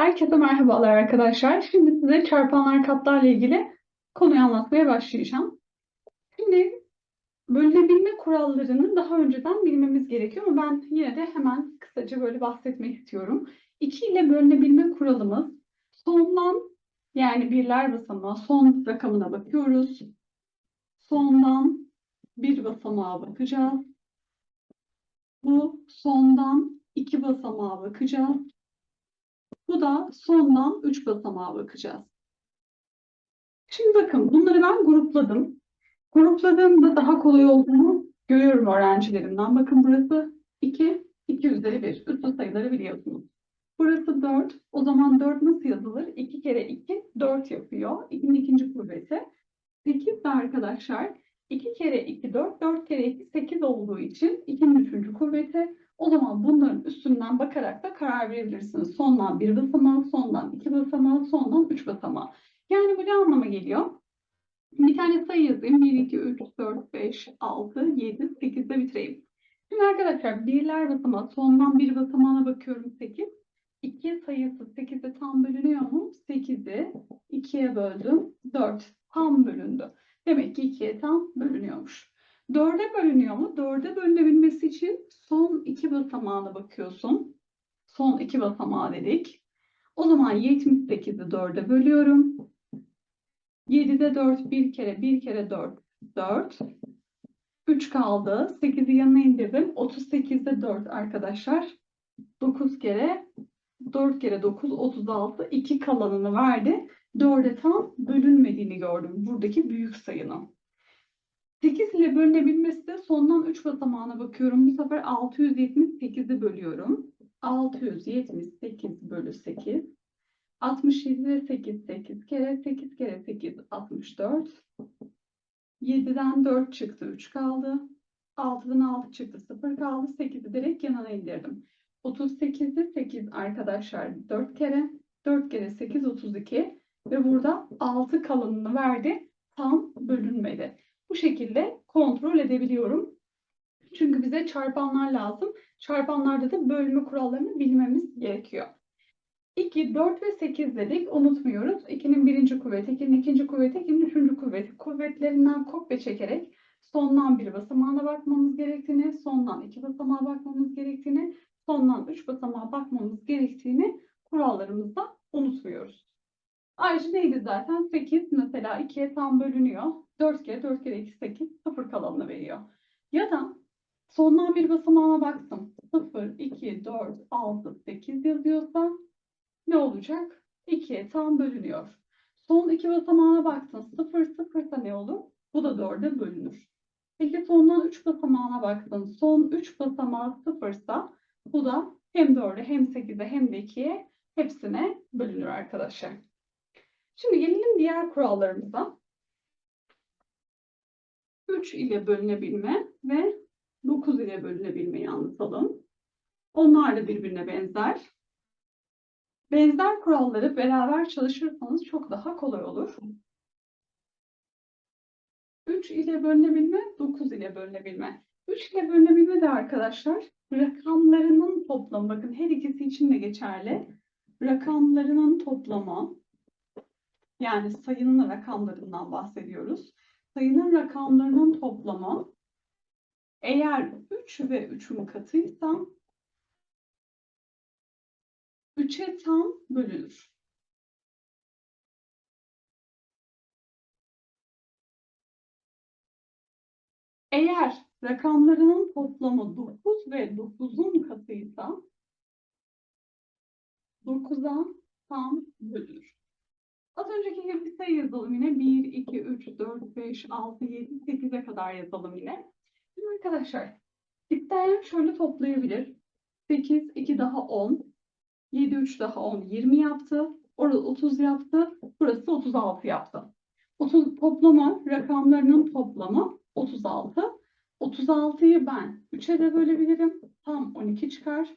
Herkese merhabalar arkadaşlar. Şimdi size çarpanlar katlarla ilgili konuyu anlatmaya başlayacağım. Şimdi bölünebilme kurallarını daha önceden bilmemiz gerekiyor ama ben yine de hemen kısaca böyle bahsetmek istiyorum. 2 ile bölünebilme kuralımız sondan yani birler basamağı son rakamına bakıyoruz. Sondan bir basamağa bakacağız. Bu sondan iki basamağa bakacağız. Bu da sondan 3 basamağa bakacağız. Şimdi bakın bunları ben grupladım. Grupladığımda daha kolay olduğunu görüyorum öğrencilerimden. Bakın burası 2, 2 üzeri 1. Üstü sayıları biliyorsunuz. Burası 4. O zaman 4 nasıl yazılır? 2 kere 2, 4 yapıyor. 2'nin ikinci kuvveti. 8 de arkadaşlar 2 kere 2, 4, 4 kere 2, 8 olduğu için 2'nin üçüncü kuvveti. O zaman bunların üstünden bakarak da karar verebilirsiniz. Sondan bir basamağı, sondan iki basamağı, sondan üç basamağı. Yani bu ne anlama geliyor? Bir tane sayı yazayım. 1, 2, 3, 4, 5, 6, 7, 8'de bitireyim. Şimdi arkadaşlar birler basamağı, sondan bir basamağına bakıyorum 8. 2 sayısı 8'e tam bölünüyor mu? 8'i 2'ye böldüm. 4 tam bölündü. Demek ki 2'ye tam bölünüyormuş. 4'e bölünüyor mu? 4'e bölünebilmesi için son iki basamağına bakıyorsun. Son iki basamağı dedik. O zaman 78'i 4'e bölüyorum. 7'de 4 bir kere, bir kere 4, 4. 3 kaldı. 8'i yanına indirdim. 38'de 4 arkadaşlar. 9 kere, 4 kere 9, 36. 2 kalanını verdi. 4'e tam bölünmediğini gördüm. Buradaki büyük sayının. 8 ile bölünebilmesi de sondan 3 basamağına bakıyorum. Bu sefer 678'i bölüyorum. 678 bölü 8. 67 ve 8, 8 kere 8 kere 8, 64. 7'den 4 çıktı, 3 kaldı. 6'dan 6 çıktı, 0 kaldı. 8'i direkt yanına indirdim. 38'de 8 arkadaşlar 4 kere. 4 kere 8, 32. Ve burada 6 kalanını verdi. Tam bölünmedi. Bu şekilde kontrol edebiliyorum. Çünkü bize çarpanlar lazım. Çarpanlarda da bölme kurallarını bilmemiz gerekiyor. 2, 4 ve 8 dedik. Unutmuyoruz. 2'nin birinci kuvveti, 2'nin ikinci kuvveti, 2'nin üçüncü kuvveti. Kuvvetlerinden kopya çekerek sondan bir basamağına bakmamız gerektiğini, sondan iki basamağa bakmamız gerektiğini, sondan üç basamağa bakmamız gerektiğini kurallarımızda unutmuyoruz. Ayrıca neydi zaten? 8 mesela 2'ye tam bölünüyor. 4 kere 4 kere 2 8 0 kalanını veriyor. Ya da sondan bir basamağına baktım. 0, 2, 4, 6, 8 yazıyorsa ne olacak? 2'ye tam bölünüyor. Son iki basamağına baktın. 0, 0 ise ne olur? Bu da 4'e bölünür. Peki sondan 3 basamağına baktın. Son 3 basamağı 0 ise bu da hem 4'e hem 8'e hem de 2'ye hepsine bölünür arkadaşlar. Şimdi gelelim diğer kurallarımıza. 3 ile bölünebilme ve 9 ile bölünebilmeyi anlatalım. Onlar da birbirine benzer. Benzer kuralları beraber çalışırsanız çok daha kolay olur. 3 ile bölünebilme, 9 ile bölünebilme. 3 ile bölünebilme de arkadaşlar rakamlarının toplamı. Bakın her ikisi için de geçerli. Rakamlarının toplamı yani sayının rakamlarından bahsediyoruz. Sayının rakamlarının toplamı eğer 3 ve 3'ün katıysa 3'e tam bölünür. Eğer rakamlarının toplamı 9 ve 9'un katıysa 9'a tam bölünür. Az önceki gibi sayı yazalım yine. 1, 2, 3, 4, 5, 6, 7, 8'e kadar yazalım yine. Şimdi arkadaşlar isteyen şöyle toplayabilir. 8, 2 daha 10. 7, 3 daha 10, 20 yaptı. Orada 30 yaptı. Burası 36 yaptı. 30 toplamı, rakamlarının toplamı 36. 36'yı ben 3'e de bölebilirim. Tam 12 çıkar.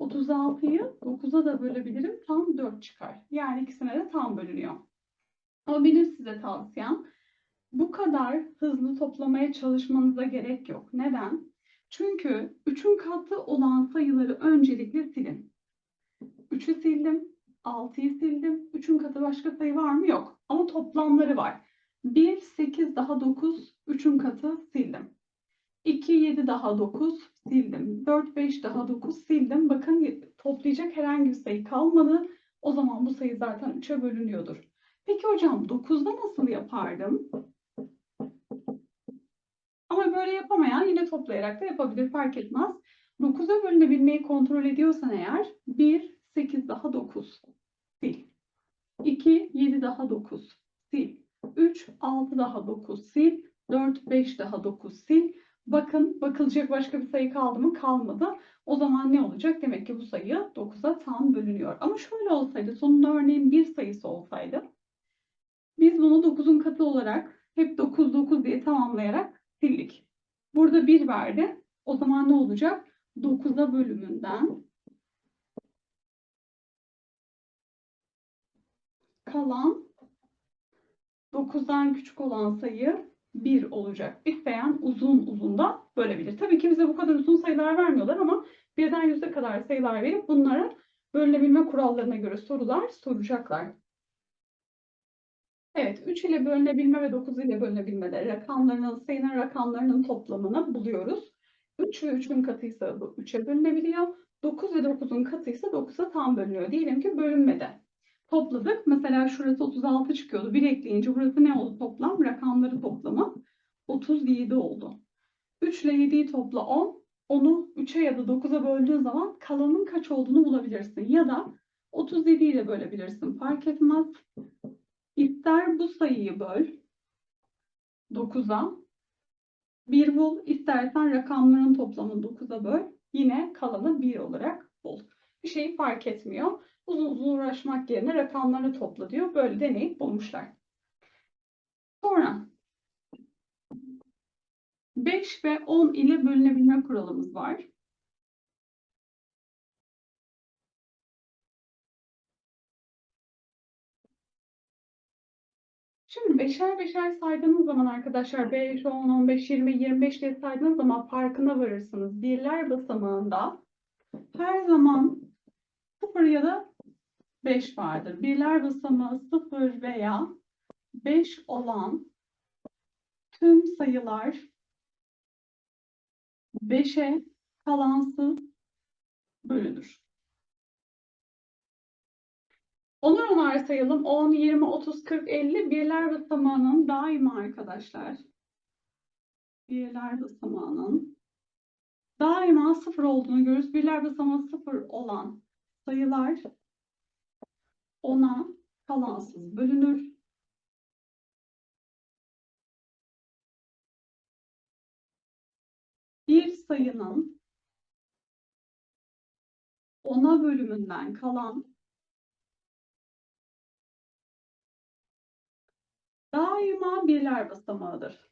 36'yı 9'a da bölebilirim. Tam 4 çıkar. Yani ikisine de tam bölünüyor. Ama benim size tavsiyem bu kadar hızlı toplamaya çalışmanıza gerek yok. Neden? Çünkü 3'ün katı olan sayıları öncelikle silin. 3'ü sildim. 6'yı sildim. 3'ün katı başka sayı var mı? Yok. Ama toplamları var. 1, 8 daha 9, 3'ün katı sildim. 2, 7 daha 9 sildim. 4, 5 daha 9 sildim. Bakın toplayacak herhangi bir sayı kalmadı. O zaman bu sayı zaten 3'e bölünüyordur. Peki hocam 9'da nasıl yapardım? Ama böyle yapamayan yine toplayarak da yapabilir fark etmez. 9'a bölünebilmeyi kontrol ediyorsan eğer 1, 8 daha 9 sil. 2, 7 daha 9 sil. 3, 6 daha 9 sil. 4, 5 daha 9 sil. Bakın bakılacak başka bir sayı kaldı mı? Kalmadı. O zaman ne olacak? Demek ki bu sayı 9'a tam bölünüyor. Ama şöyle olsaydı sonunda örneğin bir sayısı olsaydı biz bunu 9'un katı olarak hep 9 9 diye tamamlayarak sildik. Burada 1 verdi. O zaman ne olacak? 9'a bölümünden kalan 9'dan küçük olan sayı 1 olacak. İsteyen uzun uzun da bölebilir. Tabii ki bize bu kadar uzun sayılar vermiyorlar ama birden yüze kadar sayılar verip bunlara bölünebilme kurallarına göre sorular soracaklar. Evet, 3 ile bölünebilme ve 9 ile bölünebilmede rakamlarının, sayının rakamlarının toplamını buluyoruz. 3 ve 3'ün katıysa bu 3'e bölünebiliyor. 9 ve 9'un katıysa 9'a tam bölünüyor. Diyelim ki bölünmede. Topladık. Mesela şurası 36 çıkıyordu. 1 ekleyince burası ne oldu toplam? Rakamları toplamı 37 oldu. 3 ile 7'yi topla 10. Onu 3'e ya da 9'a böldüğün zaman kalanın kaç olduğunu bulabilirsin. Ya da 37 ile bölebilirsin. Fark etmez. İster bu sayıyı böl 9'a 1 bul. İstersen rakamların toplamını 9'a böl. Yine kalanı 1 olarak bul. Bir şey fark etmiyor. Uzun uzun uğraşmak yerine rakamları topla diyor. Böyle deneyip bulmuşlar. Sonra 5 ve 10 ile bölünebilme kuralımız var. Şimdi beşer beşer saydığınız zaman arkadaşlar 5, 10, 15, 20, 25 diye saydığınız zaman farkına varırsınız. Birler basamağında her zaman 0 ya da 5 vardır. Birler basamağı 0 veya 5 olan tüm sayılar 5'e kalansız bölünür. Onar onar sayalım. 10, 20, 30, 40, 50 birler basamağının daima arkadaşlar. Birler basamağının daima sıfır olduğunu görürüz. Birler basamağı sıfır olan sayılar ona kalansız bölünür. Bir sayının ona bölümünden kalan daima birler basamağıdır.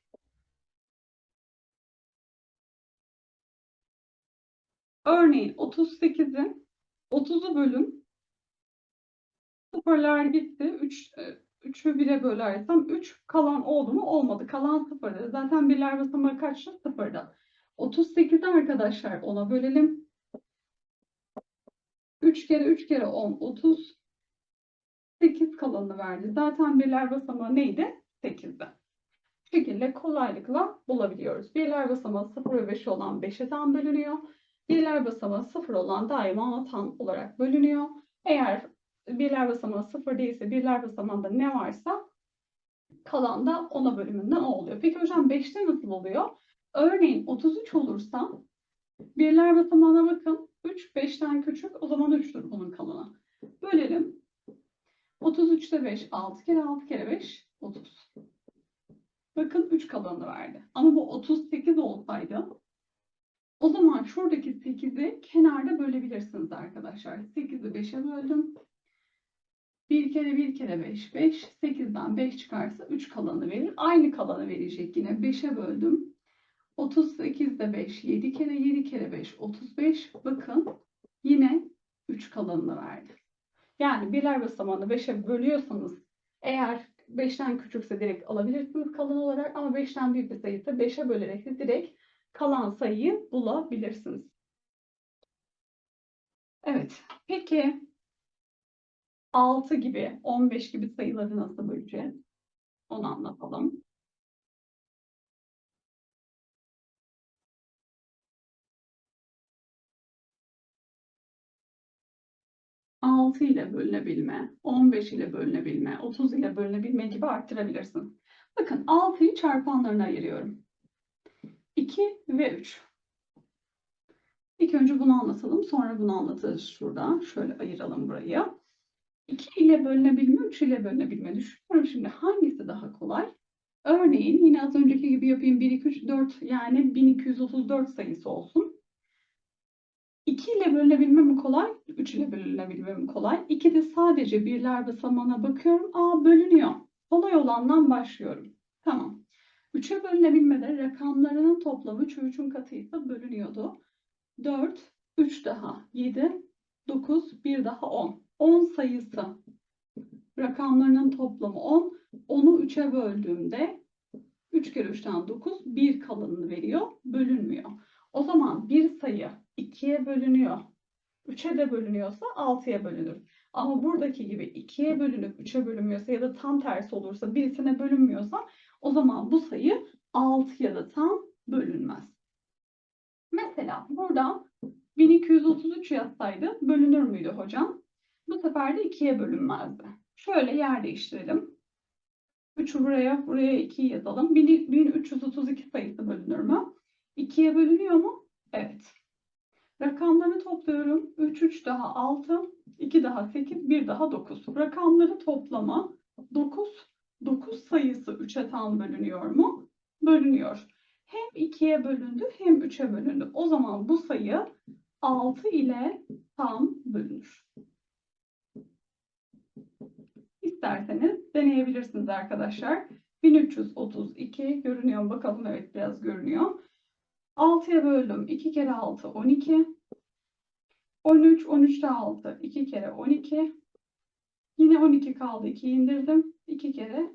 Örneğin 38'i 30'u bölün. Sıfırlar gitti. 3 3'ü 1'e bölersem 3 kalan oldu mu? Olmadı. Kalan sıfırdı. Zaten birler basamağı kaçtı? Sıfırda. 38'i arkadaşlar 10'a bölelim. 3 kere 3 kere 10 30 8 kalanını verdi. Zaten birler basamağı neydi? 8'di. Bu şekilde kolaylıkla bulabiliyoruz. Birler basamağı 0 ve 5 olan 5'e tam bölünüyor. Birler basamağı 0 olan daima ona tam olarak bölünüyor. Eğer birler basamağı 0 değilse birler basamağında ne varsa kalan da ona bölümünden o oluyor. Peki hocam 5'te nasıl oluyor? Örneğin 33 olursa birler basamağına bakın. 3 5'ten küçük o zaman 3'tür bunun kalanı. Bölelim. 33'te 5 6 kere 6 kere 5 30. Bakın 3 kalanı verdi. Ama bu 38 olsaydı o zaman şuradaki 8'i kenarda bölebilirsiniz arkadaşlar. 8'i 5'e böldüm. 1 kere 1 kere 5 5. 8'den 5 çıkarsa 3 kalanı verir. Aynı kalanı verecek yine. 5'e böldüm. 38'de 5 7 kere 7 kere 5 35. Bakın yine 3 kalanını verdi. Yani birler basamağını 5'e bölüyorsanız eğer 5'ten küçükse direkt alabilirsiniz kalan olarak ama 5'ten büyük bir sayıysa 5'e bölerek de direkt kalan sayıyı bulabilirsiniz. Evet. Peki 6 gibi, 15 gibi sayıları nasıl böleceğiz? Onu anlatalım. Altı ile bölünebilme, 15 ile bölünebilme, 30 ile bölünebilme gibi arttırabilirsin. Bakın 6'yı çarpanlarına ayırıyorum. 2 ve 3. İlk önce bunu anlatalım, sonra bunu anlatırız şurada. Şöyle ayıralım burayı. 2 ile bölünebilme, 3 ile bölünebilme. Düşünüyorum şimdi hangisi daha kolay? Örneğin yine az önceki gibi yapayım. 1, 2, 3, 4 yani 1234 sayısı olsun. 2 ile bölünebilme mi kolay? 3 ile bölünebilme mi kolay? 2'de sadece birler basamağına bakıyorum. Aa bölünüyor. Kolay olandan başlıyorum. Tamam. 3'e bölünebilmede rakamlarının toplamı 3'ü 3'ün katıysa bölünüyordu. 4, 3 daha 7, 9, 1 daha 10. 10 sayısı rakamlarının toplamı 10. Onu 3'e böldüğümde 3 kere 3'ten 9, 1 kalanını veriyor, bölünmüyor. O zaman bir sayı 2'ye bölünüyor. 3'e de bölünüyorsa 6'ya bölünür. Ama buradaki gibi 2'ye bölünüp 3'e bölünmüyorsa ya da tam tersi olursa birisine bölünmüyorsa o zaman bu sayı 6'ya da tam bölünmez. Mesela burada 1233 yazsaydı bölünür müydü hocam? Bu sefer de 2'ye bölünmezdi. Şöyle yer değiştirelim. 3'ü buraya, buraya 2'yi yazalım. 1332 sayısı bölünür mü? 2'ye bölünüyor mu? Evet. Rakamları topluyorum. 3, 3 daha 6, 2 daha 8, 1 daha 9. Rakamları toplamı 9. 9 sayısı 3'e tam bölünüyor mu? Bölünüyor. Hem 2'ye bölündü hem 3'e bölündü. O zaman bu sayı 6 ile tam bölünür. İsterseniz deneyebilirsiniz arkadaşlar. 1332 görünüyor mu? Bakalım evet biraz görünüyor. 6'ya böldüm. 2 kere 6 12. 13, 13 de 6. 2 kere 12. Yine 12 kaldı. 2 indirdim. 2 kere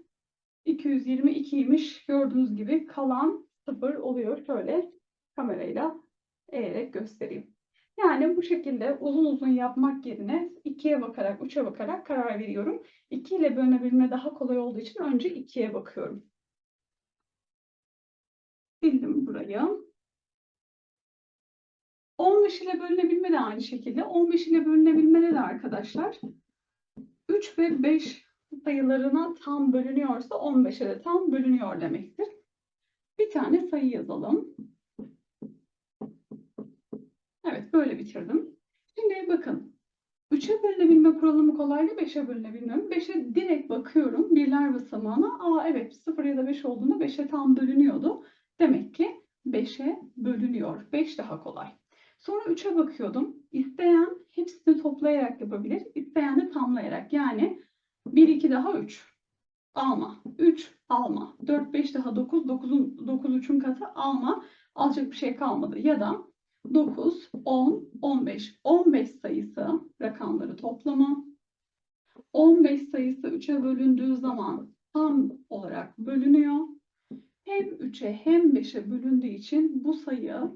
222'ymiş. Gördüğünüz gibi kalan 0 oluyor. Şöyle kamerayla eğerek göstereyim. Yani bu şekilde uzun uzun yapmak yerine 2'ye bakarak, 3'e bakarak karar veriyorum. 2 ile bölünebilme daha kolay olduğu için önce 2'ye bakıyorum. Sildim burayı. 15 ile bölünebilme de aynı şekilde. 15 ile bölünebilmede de arkadaşlar 3 ve 5 sayılarına tam bölünüyorsa 15'e de tam bölünüyor demektir. Bir tane sayı yazalım. Böyle bitirdim. Şimdi bakın 3'e bölünebilme kuralımı kolaydı 5'e bölünebilmiyorum. 5'e direkt bakıyorum birler basamağına. Aa evet 0 ya da 5 olduğunda 5'e tam bölünüyordu. Demek ki 5'e bölünüyor. 5 daha kolay. Sonra 3'e bakıyordum. İsteyen hepsini toplayarak yapabilir. İsteyen de tamlayarak. Yani 1, 2 daha 3. Alma. 3 alma. 4, 5 daha 9. 9'un 9 3'ün katı alma. Alacak bir şey kalmadı. Ya da 9, 10, 15. 15 sayısı rakamları toplamı. 15 sayısı 3'e bölündüğü zaman tam olarak bölünüyor. Hem 3'e hem 5'e bölündüğü için bu sayı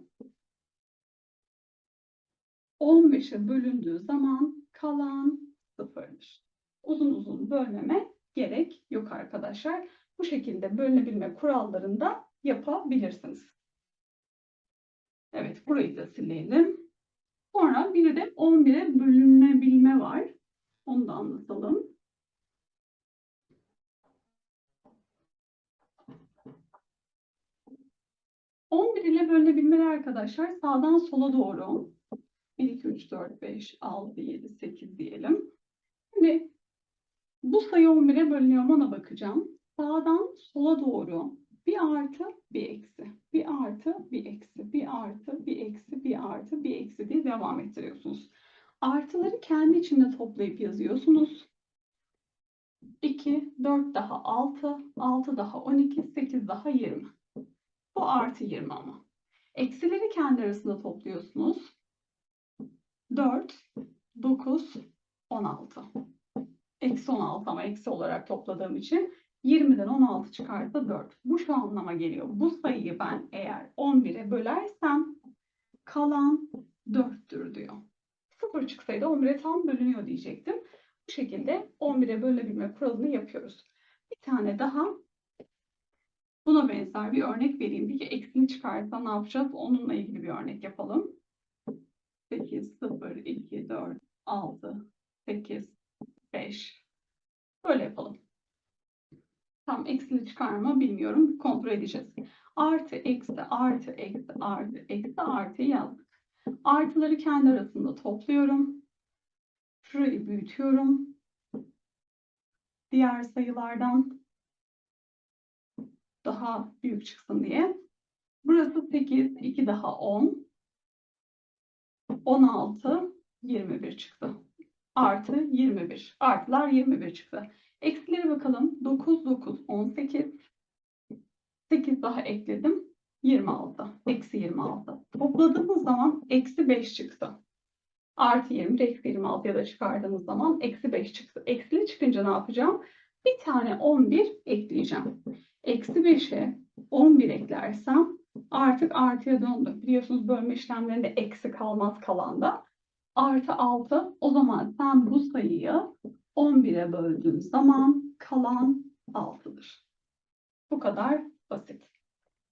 15'e bölündüğü zaman kalan sıfırdır. Uzun uzun bölmeme gerek yok arkadaşlar. Bu şekilde bölünebilme kurallarında yapabilirsiniz. Evet burayı da silelim. Sonra bir de 11'e bölünebilme var. Onu da anlatalım. On bir ile bölünebilmeler arkadaşlar sağdan sola doğru 1, 2, 3, 4, 5, 6, 7, 8 diyelim. Şimdi bu sayı 11'e bölünüyor mu ona bakacağım. Sağdan sola doğru bir artı bir eksi, bir artı bir eksi, bir artı bir eksi, bir artı bir eksi diye devam ettiriyorsunuz. Artıları kendi içinde toplayıp yazıyorsunuz. 2, 4 daha 6, 6 daha 12, 8 daha 20. Bu artı 20 ama. Eksileri kendi arasında topluyorsunuz. 4, 9, 16. Eksi 16 ama eksi olarak topladığım için 20'den 16 çıkarsa 4. Bu şu anlama geliyor. Bu sayıyı ben eğer 11'e bölersem kalan 4'tür diyor. 0 çıksaydı 11'e tam bölünüyor diyecektim. Bu şekilde 11'e bölünebilme kuralını yapıyoruz. Bir tane daha buna benzer bir örnek vereyim. Peki eksini çıkarsa ne yapacağız? Onunla ilgili bir örnek yapalım. 8, 0, 2, 4, 6, 8, 5. Böyle yapalım. Tam eksili çıkarma bilmiyorum. Kontrol edeceğiz. Artı, eksi, artı, eksi, artı, eksi, artı yazdık. Artıları kendi arasında topluyorum. Şurayı büyütüyorum. Diğer sayılardan daha büyük çıksın diye. Burası 8, 2 daha 10. 16, 21 çıktı. Artı 21. Artılar 21 çıktı. Eksilere bakalım. 9, 9, 18. 8 daha ekledim. 26. Eksi 26. Topladığımız zaman eksi 5 çıktı. Artı 20, eksi 26 ya da çıkardığımız zaman eksi 5 çıktı. Eksili çıkınca ne yapacağım? Bir tane 11 ekleyeceğim. Eksi 5'e 11 eklersem artık artıya döndü. Biliyorsunuz bölme işlemlerinde eksi kalmaz kalanda. Artı 6. O zaman sen bu sayıyı 11'e böldüğün zaman kalan 6'dır. Bu kadar basit.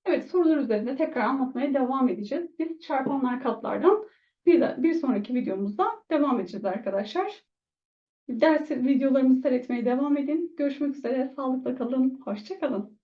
Evet sorular üzerinde tekrar anlatmaya devam edeceğiz. Biz çarpanlar katlardan bir, de, bir sonraki videomuzda devam edeceğiz arkadaşlar. Ders videolarımızı seyretmeye devam edin. Görüşmek üzere. Sağlıkla kalın. Hoşçakalın.